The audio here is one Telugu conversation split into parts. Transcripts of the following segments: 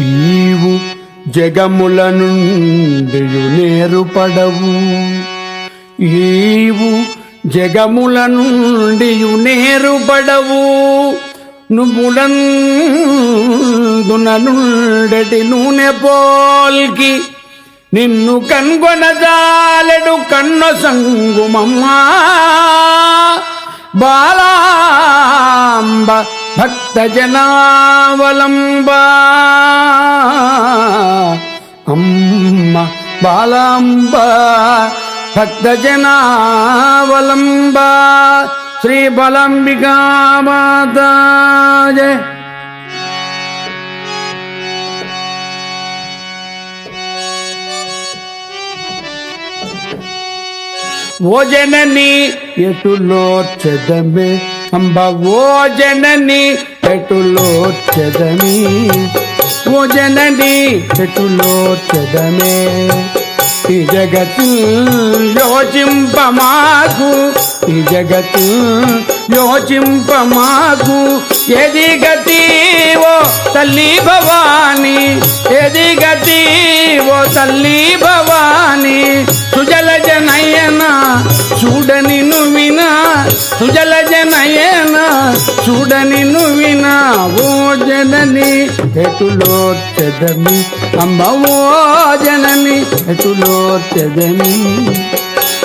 నీవు జగముల నుండి నేరుపడవు. నీవు జగముల నుండి నేరుపడవు. నువ్వులందున నుండటి నూనె పోల్కి నిన్ను కన్గొనజాలెడు కన్న సంగుమమ్మా. బాలాంబ భక్త జనావలంబా అమ్మ బాలాంబ భక్తజనావలంబ శ్రీ బలంబికా జయ ఓ జనని ఎటులో చెదమే? అంబ ఓ జనని ఎటులో చెదమి? ఓ జనని చెట్టులో చెదమే. ఈ జగత్ యోచింప మాకు ఈ జగత్ యోచింప మాకు ఎది గతి ఓ తల్లి భవాని ఏది గతి ఓ తల్లి భవాని. సుజల జనయన చూడని నువ్వినా సుజల జనయన చూడని నువ్వినా ఓ జనని ఎటులో తెదమి అంబ జనని ఎటులో తెదమి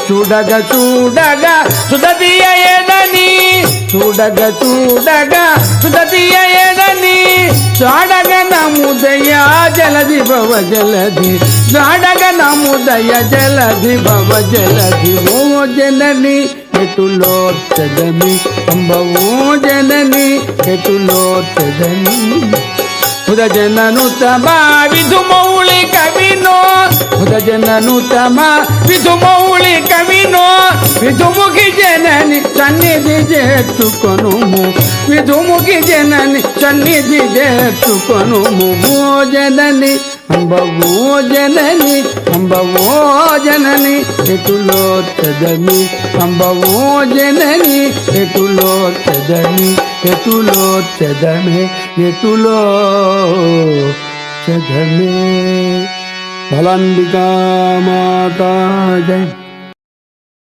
చూడగ చూడగా సుదతియదని చూడగ చూడగా సుదతియదని చాడగ నముదయ జలది భవ జలది చాడగ నముదయ జలది భవ జలది ఓ జనని ఎటులో చదని అంబ ఓ జనని ఎటులో చదని ఉదజనను తమ విధుమౌళి కవినో ఉదజనను తమ విధుమౌళి కవినో విధుముఖి జనని సన్నిధి చేర్చుకొనుము. విధుముఖి జనని సన్నిధి చేర్చుకొనుము. ఓ జనని అంబ జనని అంబవో జనని ఎటులో చదని అంబవో జనని ఎటులో చదని ఎటులో చదమే ఎటులో చదమే బలంబికా మాతా జై.